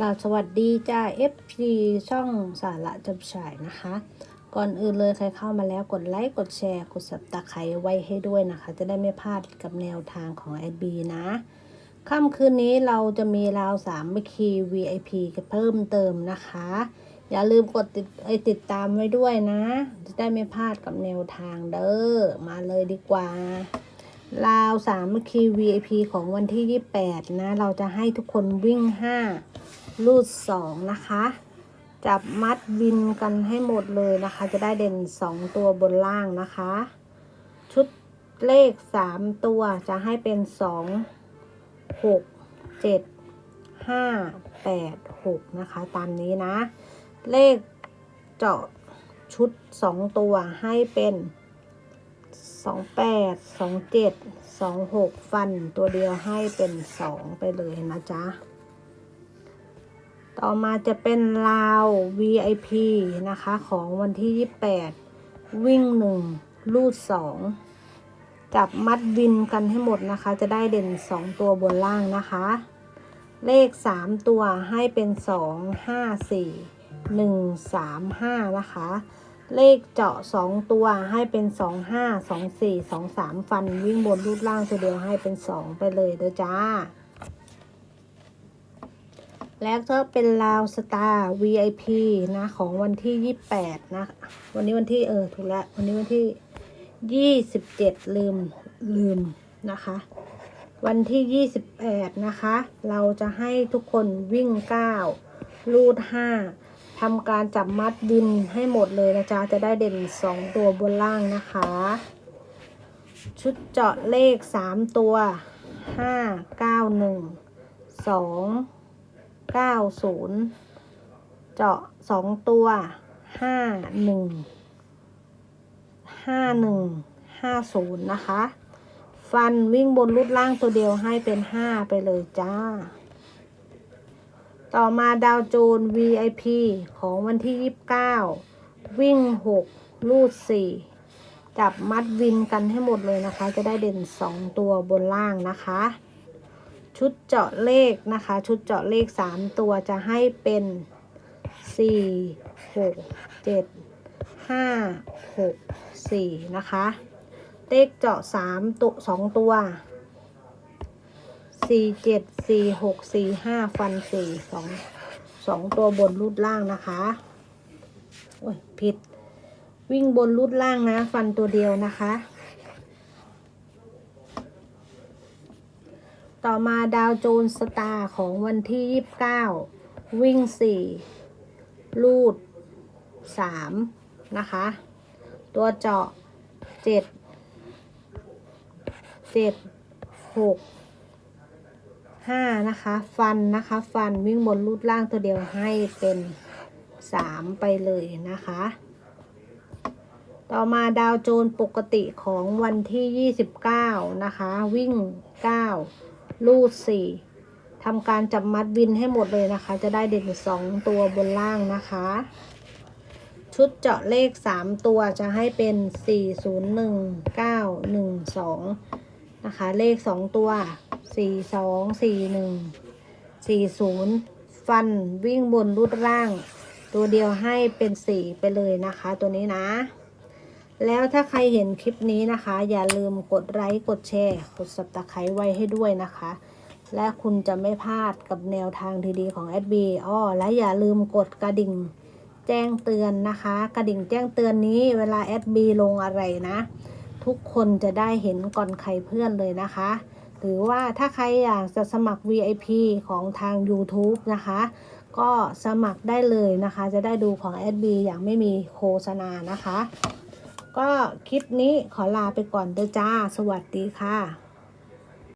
กราบสวัสดีจ้า FC ช่องสาระจำฉายนะคะ ก่อนอื่นเลยใครเข้ามาแล้วกดไลค์กดแชร์ กดสับตะไคร้ไว้ให้ด้วยนะคะ จะได้ไม่พลาดกับแนวทางของแอดบีนะค่ำคืนนี้เราจะมีราวสามคี VIP กันเพิ่มเติมนะคะ อย่าลืมกดติดไอติดตามไว้ด้วยนะ จะได้ไม่พลาดกับแนวทางเด้อมาเลยดีกว่าราวสามคี VIP ของวันที่ 28 นะ เราจะให้ทุกคนวิ่ง 5 ลูด2นะคะ จับมัดบินกันให้หมดเลยนะคะ จะได้เด่น2ตัวบนล่างนะคะ ชุดเลข3ตัวจะให้เป็น2 6 7 5 8 6นะคะ ตามนี้นะ เลขเจาะชุด2ตัวให้เป็นสองแปดสองเจ็ดสองหกฟันตัวเดียวให้เป็นสองไปเลยนะจ๊ะ ต่อมาจะเป็นลาว VIP นะคะ ของวันที่ 28 วิ่งหนึ่งลูดสองจับมัดวินกันให้หมดนะคะ จะได้เด่น 2 ตัวบนล่างนะคะ เลข 3 ตัวให้เป็น 2 5 4 1 3 5 นะคะ เลขเจาะ 2 ตัวให้เป็น 2 5 2 4 2 3 ฟันวิ่งบนรูปล่างตัวเดียวให้เป็น 2 ไปเลยเด้อจ้า แล้วก็เป็นลาวสตาร์ VIP นะ ของวันที่ 28 นะ วันนี้วันที่เออถูกแล้ววันนี้วันที่ 27 ลืมลืมนะคะ วันที่ 28 นะคะ เราจะให้ทุกคนวิ่ง9ลูด 5ทำการจับมัดบินให้หมดเลยนะจ๊ะ จะได้เด่น 2 ตัวบนล่างนะคะ ชุดเจาะเลข 3 ตัว 5 9 1 2 9 0เจาะ2ตัว5 1 5 1 5 0นะคะ ฟันวิ่งบนรูดล่างตัวเดียวให้เป็น5ไปเลยจ้า ต่อมาดาวโจน VIP ของวันที่ 29 วิ่ง6ลูด 4 จับมัดวินกันให้หมดเลยนะคะ จะได้เด่น 2 ตัวบนล่างนะคะ ชุดเจาะเลขนะคะ ชุดเจาะเลข 3 ตัวจะให้เป็น 4 6 7 5 6 4 นะคะ เลขเจาะ3ตัว2ตัวสี่เจ็ดสี่หกสี่ห้าฟันสี่สองสองตัวบนรูดล่างนะคะโอ้ยผิด วิ่งบนรูดล่างนะ ฟันตัวเดียวนะคะ ต่อมาดาวโจนสตาร์ของวันที่ยี่สิบเก้าวิ่งสี่ลูดสามนะคะ ตัวเจาะเจ็ดเจ็ดหกห้านะคะ ฟันนะคะ ฟันวิ่งบนรูดล่างตัวเดียวให้เป็นสามไปเลยนะคะ ต่อมาดาวโจนปกติของวันที่ 29 นะคะ วิ่ง 9 ลูด4ทำการจับมัดวินให้หมดเลยนะคะ จะได้เด่น2ตัวบนล่างนะคะ ชุดเจาะเลข3ตัวจะให้เป็น401 912นะคะ เลข2ตัวสี่สองสี่หนึ่งสี่ศูนย์ฟันวิ่งบนรูดล่าง ตัวเดียวให้เป็นสี่ไปเลยนะคะ ตัวนี้นะ แล้วถ้าใครเห็นคลิปนี้นะคะ อย่าลืมกดไลค์กดแชร์ กดสับตะไคร้ไว้ให้ด้วยนะคะ และคุณจะไม่พลาดกับแนวทางดีๆของแอดบีอ้อและอย่าลืมกดกระดิ่งแจ้งเตือนนะคะ กระดิ่งแจ้งเตือนนี้เวลาแอดบีลงอะไรนะ ทุกคนจะได้เห็นก่อนใครเพื่อนเลยนะคะหรือว่าถ้าใครอยากจะสมัคร VIP ของทาง YouTube นะคะ ก็สมัครได้เลยนะคะ จะได้ดูของ s b อย่างไม่มีโฆษณานะคะ ก็คลิปนี้ขอลาไปก่อนเด้อจ้า สวัสดีค่ะ